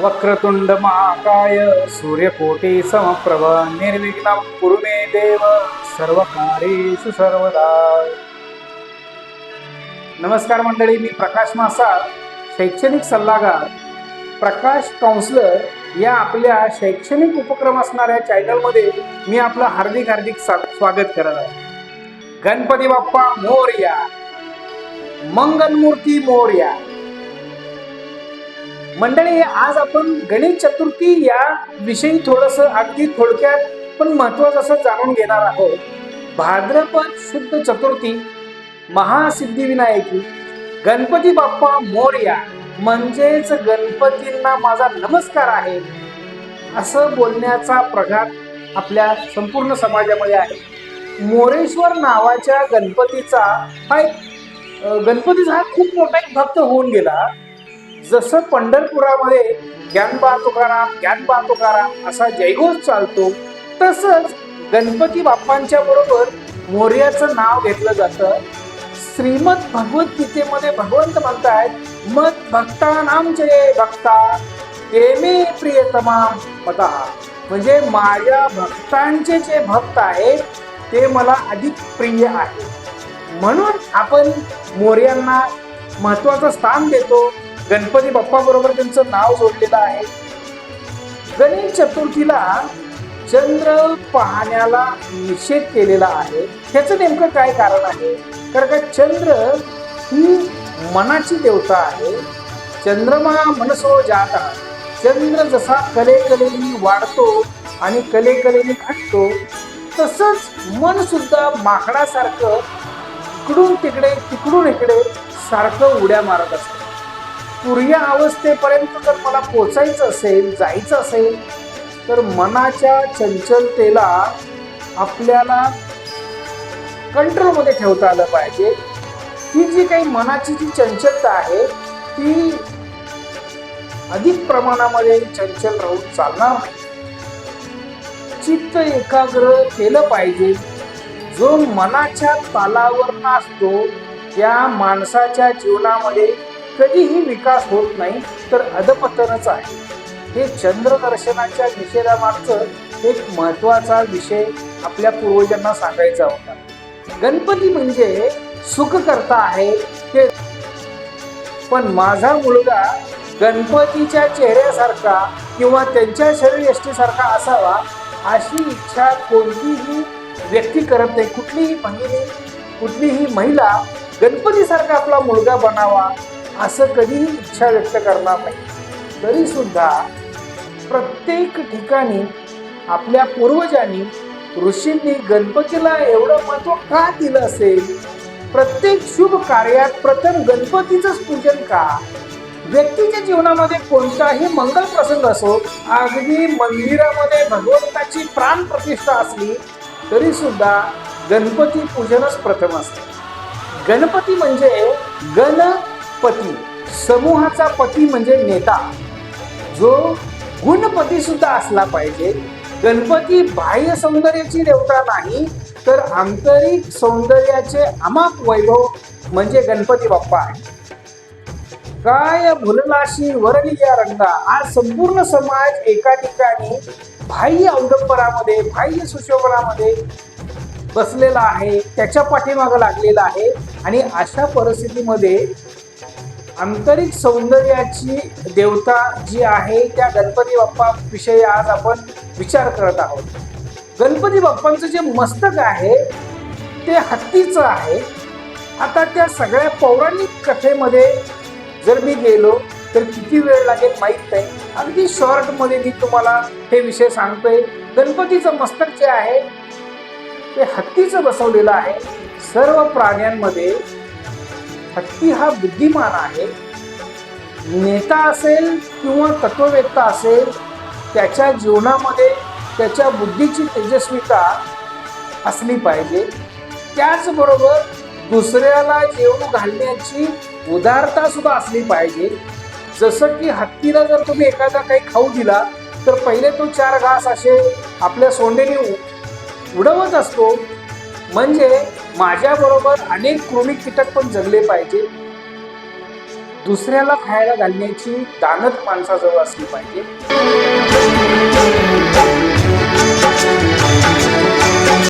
वक्रतुंड महाकाय सूर्यकोटी समप्रभ निर्विघ्न कुरु मे देव सर्व सर्वदा। नमस्कार मंडळी मी प्रकाश मासाळ शैक्षणिक सल्लागार. प्रकाश काउन्सलर या आपल्या शैक्षणिक उपक्रम असणाऱ्या चॅनलमध्ये मी आपलं हार्दिक हार्दिक सा- स्वागत करत आहे. गणपती बाप्पा मोरया मंगलमूर्ती मोरया. मंडळी आज आपण गणेश चतुर्थी या विषयी थोडस अगदी थोडक्यात पण महत्वाचं असं जाणून घेणार आहोत. भाद्रपद शुद्ध चतुर्थी महासिद्धिविनायकी गणपती बाप्पा मोरया म्हणजेच गणपतींना माझा नमस्कार आहे असं बोलण्याचा प्रघात आपल्या संपूर्ण समाजामध्ये आहे. मोरेश्वर नावाच्या गणपतीचा हा एक गणपतीचा हा खूप मोठा एक भक्त होऊन गेला. जसं पंढरपुरामध्ये ज्ञानबा तुकाराम ज्ञानबा तुकाराम असा जयघोष चालतो तसंच गणपती बाप्पांच्या बरोबर मोर्याचं नाव घेतलं जातं. श्रीमद भगवद्गीतेमध्ये भगवंत म्हणतायत मत भक्तानाम जय भक्ता ते मे प्रियतमा मता. म्हणजे माझ्या भक्तांचे जे भक्त आहेत ते मला अधिक प्रिय आहे म्हणून आपण मोर्यांना महत्वाचं स्थान देतो गणपती बाप्पा बरोबर त्यांचं नाव जोडलेलं आहे. गणेश चतुर्थीला चंद्र पाहण्याला निषेध केलेला आहे. ह्याचं नेमकं काय कारण आहे? कारण का चंद्र ही मनाची देवता आहे. चंद्रमा मनसो जाता. चंद्र जसा कलेकलेने वाढतो आणि कलेकलेने घटतो तसंच मन सुद्धा माकडासारखं इकडून तिकडे तिकडून इकडे सारखं उड्या मारत असतं. पूर्य अवस्थेपर्यंत जर मला पोचायचं असेल जायचं असेल तर मनाच्या चंचलतेला आपल्याला कंट्रोलमध्ये ठेवता आलं पाहिजे. ही जी काही मनाची जी चंचलता आहे ती अधिक प्रमाणामध्ये चंचल राहून चालणार नाही. चित्त एकाग्र केलं पाहिजे. जो मनाच्या तालावर नाचतो त्या माणसाच्या जीवनामध्ये कधीही विकास होत नाही तर अधपतनच आहे. हे चंद्रदर्शनाच्या निषेधामागचं एक महत्त्वाचा विषय आपल्या पूर्वजांना सांगायचा होता. गणपती म्हणजे सुख करता आहे ते. पण माझा मुलगा गणपतीच्या चेहऱ्यासारखा किंवा त्यांच्या शरीर यष्टीसारखा असावा अशी इच्छा कोणतीही व्यक्ती करत नाही. कुठलीही भगिनी कुठलीही महिला गणपतीसारखा आपला मुलगा बनावा असं कधीही इच्छा व्यक्त करणार नाही. तरीसुद्धा प्रत्येक ठिकाणी आपल्या पूर्वजांनी ऋषींनी गणपतीला एवढं महत्त्व का दिलं असेल? प्रत्येक शुभ कार्यात प्रथम गणपतीचंच पूजन का? व्यक्तीच्या जीवनामध्ये कोणताही मंगल प्रसंग असो अगदी मंदिरामध्ये भगवंताची प्राण प्रतिष्ठा असली तरी सुद्धा गणपती पूजनच प्रथम असते. गणपती म्हणजे गण पती. समूहाचा पती म्हणजे नेता. जो गुणपती सुद्धा असला पाहिजे. गणपती बाह्य सौंदर्याची देवता नाही तर आंतरिक सौंदर्याचे अमाप वैभव म्हणजे गणपती बाप्पा आहे. काय भुललाशी वरलिया रंगा आज संपूर्ण समाज एका ठिकाणी बाह्य अवडंबरामध्ये बाह्य सुशोभनामध्ये बसलेला आहे त्याच्या पाठीमागं लागलेला आहे. आणि अशा परिस्थितीमध्ये आंतरिक सौंदर्याची देवता जी आहे त्या गणपती बाप्पा विषयी आज आपण विचार करत आहोत. गणपती बाप्पांचं जे मस्तक आहे ते हत्तीचं आहे. आता त्या सगळ्या पौराणिक कथेमध्ये जर मी गेलो तर किती वेळ लागेल माहीत नाही. अगदी शॉर्टमध्ये मी तुम्हाला हे विषय सांगतोय. गणपतीचं मस्तक जे आहे ते हत्तीचं बसवलेलं आहे. सर्व प्राण्यांमध्ये हत्ती हा बुद्धिमान आहे. नेता असेल किंवा तत्ववेत्ता असेल त्याच्या जीवनामध्ये त्याच्या बुद्धीची तेजस्विता असली पाहिजे. त्याचबरोबर दुसऱ्याला जेवण घालण्याची उदारता सुद्धा असली पाहिजे. जसं की हत्तीला जर तुम्ही एखादा काही खाऊ दिला तर पहिले तो चार घास असे आपल्या सोंडेने उडवत असतो. म्हणजे माझ्याबरोबर अनेक कृमी कीटक पण जगले पाहिजे. दुसऱ्याला खायला घालण्याची दानत माणसाजवळ असली पाहिजे.